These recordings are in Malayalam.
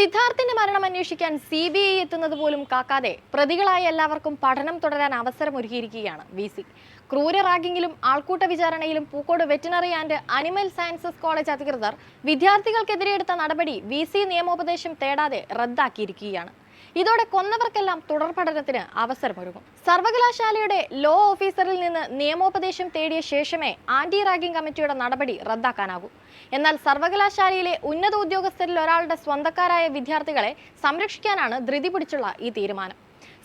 സിദ്ധാർത്ഥിന്റെ മരണം അന്വേഷിക്കാൻ സി ബി ഐ എത്തുന്നത് പോലും കാക്കാതെ പ്രതികളായ എല്ലാവർക്കും പഠനം തുടരാൻ അവസരം ഒരുക്കിയിരിക്കുകയാണ് വി സി. ക്രൂര റാഗിങ്ങിലും ആൾക്കൂട്ട വിചാരണയിലും Pookode veterinary and animal sciences college അധികൃതർ വിദ്യാർത്ഥികൾക്കെതിരെ എടുത്ത നടപടി വി സി നിയമോപദേശം തേടാതെ റദ്ദാക്കിയിരിക്കുകയാണ്. ഇതോടെ കൊന്നവർക്കെല്ലാം തുടർ പഠനത്തിന് അവസരമൊരുങ്ങും. സർവകലാശാലയുടെ ലോ ഓഫീസറിൽ നിന്ന് നിയമോപദേശം തേടിയ ശേഷമേ ആന്റി റാഗിംഗ് കമ്മിറ്റിയുടെ നടപടി റദ്ദാക്കാനാകൂ. എന്നാൽ സർവകലാശാലയിലെ ഉന്നത ഉദ്യോഗസ്ഥരിൽ ഒരാളുടെ സ്വന്തക്കാരായ വിദ്യാർത്ഥികളെ സംരക്ഷിക്കാനാണ് ധൃതി പിടിച്ചുള്ള ഈ തീരുമാനം.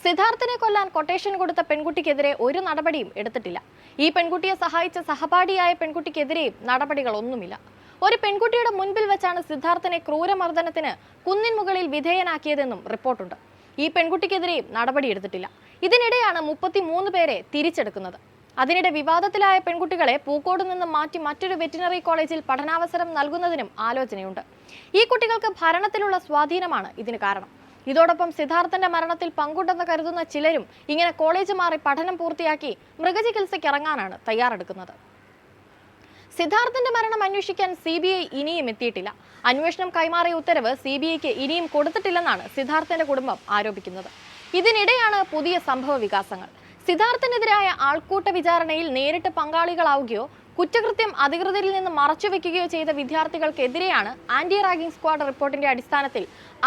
സിദ്ധാർത്ഥിനെ കൊല്ലാൻ കൊട്ടേഷൻ കൊടുത്ത പെൺകുട്ടിക്കെതിരെ ഒരു നടപടിയും എടുത്തിട്ടില്ല. ഈ പെൺകുട്ടിയെ സഹായിച്ച സഹപാഠിയായ പെൺകുട്ടിക്കെതിരെയും നടപടികളൊന്നുമില്ല. ഒരു പെൺകുട്ടിയുടെ മുൻപിൽ വെച്ചാണ് സിദ്ധാർത്ഥനെ ക്രൂരമർദ്ദനത്തിന് കുന്നിൻ മുകളിൽ വിധേയനാക്കിയതെന്നും റിപ്പോർട്ടുണ്ട്. ഈ പെൺകുട്ടിക്കെതിരെയും നടപടിയെടുത്തിട്ടില്ല ഇതിനിടെയാണ് മുപ്പത്തിമൂന്ന് പേരെ തിരിച്ചെടുക്കുന്നത്. അതിനിടെ വിവാദത്തിലായ പെൺകുട്ടികളെ പൂക്കോട് നിന്ന് മാറ്റി മറ്റൊരു വെറ്റിനറി കോളേജിൽ പഠനാവസരം നൽകുന്നതിനും ആലോചനയുണ്ട്. ഈ കുട്ടികൾക്ക് ഭരണത്തിലുള്ള സ്വാധീനമാണ് ഇതിന് കാരണം. ഇതോടൊപ്പം സിദ്ധാർത്ഥന്റെ മരണത്തിൽ പങ്കുണ്ടെന്ന് കരുതുന്ന ചിലരും ഇങ്ങനെ കോളേജ് മാറി പഠനം പൂർത്തിയാക്കി മൃഗചികിത്സയ്ക്ക് ഇറങ്ങാനാണ് തയ്യാറെടുക്കുന്നത്. സിദ്ധാർത്ഥന്റെ മരണം അന്വേഷിക്കാൻ സി ബി ഐ ഇനിയും എത്തിയിട്ടില്ല. അന്വേഷണം കൈമാറിയ ഉത്തരവ് സി ബി ഐക്ക് ഇനിയും കൊടുത്തിട്ടില്ലെന്നാണ് സിദ്ധാർത്ഥന്റെ കുടുംബം ആരോപിക്കുന്നത്. ഇതിനിടെയാണ് പുതിയ സംഭവ വികാസങ്ങൾ. സിദ്ധാർത്ഥനെതിരായ ആൾക്കൂട്ട വിചാരണയിൽ നേരിട്ട് പങ്കാളികളാവുകയോ കുറ്റകൃത്യം അധികൃതരിൽ നിന്ന് മറച്ചുവെക്കുകയോ ചെയ്ത വിദ്യാർത്ഥികൾക്കെതിരെയാണ് ആന്റി റാഗിംഗ് സ്ക്വാഡ് റിപ്പോർട്ടിന്റെ അടിസ്ഥാനത്തിൽ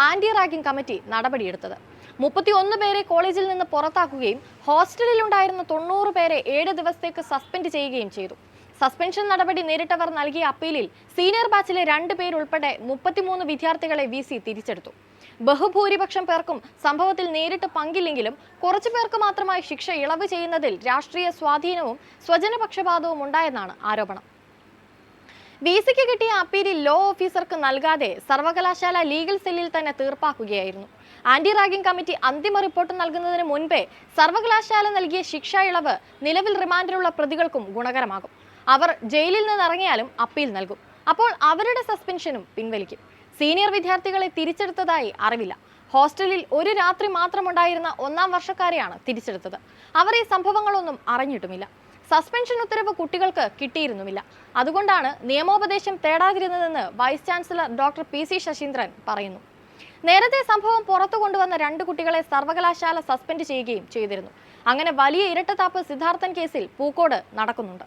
ആന്റി റാഗിംഗ് കമ്മിറ്റി നടപടിയെടുത്തത്. മുപ്പത്തിയൊന്ന് പേരെ കോളേജിൽ നിന്ന് പുറത്താക്കുകയും ഹോസ്റ്റലിലുണ്ടായിരുന്ന തൊണ്ണൂറ് പേരെ ഏഴ് ദിവസത്തേക്ക് സസ്പെൻഡ് ചെയ്യുകയും ചെയ്തു. സസ്പെൻഷൻ നടപടി നേരിട്ടവർ നൽകിയ അപ്പീലിൽ സീനിയർ ബാച്ചിലെ രണ്ട് പേരുൾപ്പെടെ മുപ്പത്തിമൂന്ന് വിദ്യാർത്ഥികളെ വി സി തിരിച്ചെടുത്തു. ബഹുഭൂരിപക്ഷം പേർക്കും സംഭവത്തിൽ നേരിട്ട് പങ്കില്ലെങ്കിലും കുറച്ചു പേർക്ക് മാത്രമായി ശിക്ഷ ഇളവ് ചെയ്യുന്നതിൽ രാഷ്ട്രീയ സ്വാധീനവും സ്വജനപക്ഷപാതവും ഉണ്ടായെന്നാണ് ആരോപണം. വി സിക്ക് കിട്ടിയ അപ്പീലിൽ ലോ ഓഫീസർക്ക് നൽകാതെ സർവകലാശാല ലീഗൽ സെല്ലിൽ തന്നെ തീർപ്പാക്കുകയായിരുന്നു. ആന്റി റാഗിംഗ് കമ്മിറ്റി അന്തിമ റിപ്പോർട്ട് നൽകുന്നതിന് മുൻപേ സർവകലാശാല നൽകിയ ശിക്ഷ ഇളവ് നിലവിൽ റിമാൻഡിലുള്ള പ്രതികൾക്കും ഗുണകരമാകും. അവർ ജയിലിൽ നിന്ന് ഇറങ്ങിയാലും അപ്പീൽ നൽകും. അപ്പോൾ അവരുടെ സസ്പെൻഷനും പിൻവലിക്കും. സീനിയർ വിദ്യാർത്ഥികളെ തിരിച്ചെടുത്തതായി അറിവില്ല. ഹോസ്റ്റലിൽ ഒരു രാത്രി മാത്രമുണ്ടായിരുന്ന ഒന്നാം വർഷക്കാരെയാണ് തിരിച്ചെടുത്തത്. അവർ ഈ സംഭവങ്ങളൊന്നും അറിഞ്ഞിട്ടുമില്ല. സസ്പെൻഷൻ ഉത്തരവ് കുട്ടികൾക്ക് കിട്ടിയിരുന്നുമില്ല. അതുകൊണ്ടാണ് നിയമോപദേശം തേടാതിരുന്നതെന്ന് vice chancellor doctor P C Sasheendran പറയുന്നു. നേരത്തെ സംഭവം പുറത്തു കൊണ്ടുവന്ന രണ്ട് കുട്ടികളെ സർവകലാശാല സസ്പെൻഡ് ചെയ്യുകയും ചെയ്തിരുന്നു. അങ്ങനെ വലിയ ഇരട്ടത്താപ്പ് സിദ്ധാർത്ഥൻ കേസിൽ പൂക്കോട് നടക്കുന്നുണ്ട്.